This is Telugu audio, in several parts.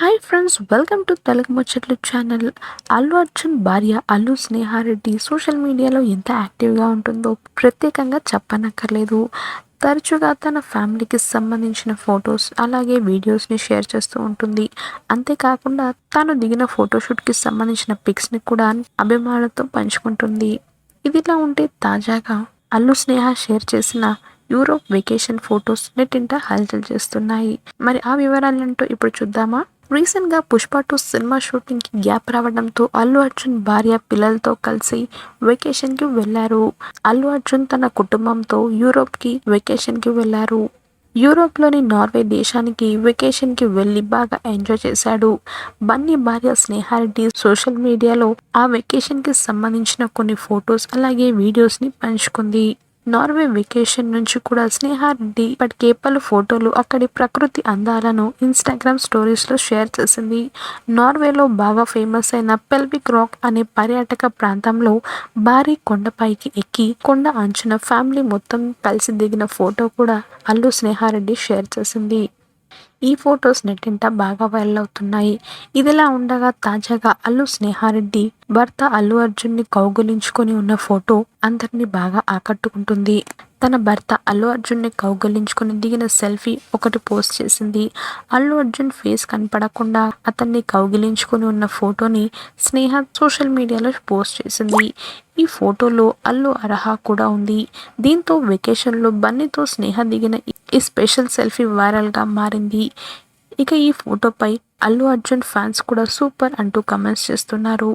Hi friends welcome to Telugu ముచ్చట్లు ఛానల్ అల్లు అర్జున్ భార్య అల్లు స్నేహారెడ్డి సోషల్ మీడియాలో ఎంత యాక్టివ్గా ఉంటుందో ప్రత్యేకంగా చెప్పనక్కర్లేదు. తరచుగా తన ఫ్యామిలీకి సంబంధించిన ఫొటోస్ అలాగే వీడియోస్ని షేర్ చేస్తూ ఉంటుంది. అంతేకాకుండా తాను దిగిన ఫోటోషూట్కి సంబంధించిన పిక్స్ని కూడా అభిమానులతో పంచుకుంటుంది. ఇదిలా ఉంటే తాజాగా అల్లు స్నేహ షేర్ చేసిన యూరోప్ వెకేషన్ ఫొటోస్ నెట్టింట హల్చల్ చేస్తున్నాయి. మరి ఆ వివరాలేంటో ఇప్పుడు చూద్దామా? రీసెంట్గా పుష్ప టూ సినిమా షూటింగ్కి గ్యాప్ రావడంతో అల్లు అర్జున్ భార్య పిల్లలతో కలిసి వెకేషన్కి వెళ్ళారు అల్లు అర్జున్ తన కుటుంబంతో యూరోప్కి వెకేషన్కి వెళ్ళారు యూరోప్లోని నార్వే దేశానికి వెకేషన్కి వెళ్ళి బాగా ఎంజాయ్ చేశాడు. బన్నీ భార్య స్నేహారెడ్డి సోషల్ మీడియాలో ఆ వెకేషన్కి సంబంధించిన కొన్ని ఫొటోస్ అలాగే వీడియోస్ని పంచుకుంది. నార్వే వెకేషన్ నుంచి కూడా స్నేహారెడ్డి ఇప్పటికే పలు ఫోటోలు అక్కడి ప్రకృతి అందాలను ఇన్స్టాగ్రామ్ స్టోరీస్లో షేర్ చేసింది. నార్వేలో బాగా ఫేమస్ అయిన పెల్విక్ రాక్ అనే పర్యాటక ప్రాంతంలో భారీ కొండపైకి ఎక్కి కొండ అంచున ఫ్యామిలీ మొత్తం కలిసి దిగిన ఫోటో కూడా అల్లు స్నేహారెడ్డి షేర్ చేసింది. ఈ ఫొటోస్ నెట్టింట బాగా వైరల్ అవుతున్నాయి. ఇదిలా ఉండగా తాజాగా అల్లు స్నేహారెడ్డి భర్త అల్లు అర్జున్ని కౌగులించుకొని ఉన్న ఫోటో అందరినీ బాగా ఆకట్టుకుంటుంది. తన భర్త అల్లు అర్జున్ని కౌగలించుకుని దిగిన సెల్ఫీ ఒకటి పోస్ట్ చేసింది. అల్లు అర్జున్ ఫేస్ కనపడకుండా అతన్ని కౌగిలించుకుని ఉన్న ఫోటోని స్నేహ సోషల్ మీడియాలో పోస్ట్ చేసింది. ఈ ఫోటోలో అల్లు అరహా కూడా ఉంది. దీంతో వెకేషన్లో బన్నీతో స్నేహ దిగిన ఈ స్పెషల్ సెల్ఫీ వైరల్గా మారింది. ఇక ఈ ఫోటోపై అల్లు అర్జున్ ఫ్యాన్స్ కూడా సూపర్ అంటూ కమెంట్స్ చేస్తున్నారు.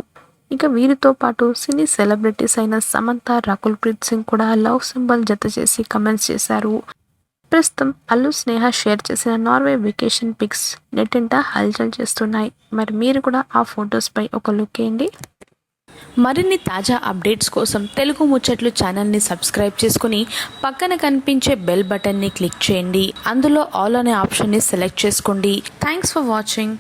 ఇక వీరితో పాటు సినీ సెలబ్రిటీస్ అయిన సమంత రకుల్ ప్రీత్ సింగ్ కూడా లవ్ సింబల్ జత చేసి కమెంట్స్ చేశారు. ప్రస్తుతం అల్లు స్నేహ షేర్ చేసిన నార్వే వెకేషన్ పిక్స్ నెట్టింట హల్చల్ చేస్తున్నాయి. మరి మీరు కూడా ఆ ఫొటోస్పై ఒక లుక్ వేయండి మరిన్ని తాజా అప్డేట్స్ కోసం తెలుగు ముచ్చట్లు ఛానల్ని సబ్స్క్రైబ్ చేసుకుని పక్కన కనిపించే బెల్ బటన్ని క్లిక్ చేయండి. అందులో ఆల్ అనే ఆప్షన్ని సెలెక్ట్ చేసుకోండి. Thanks for watching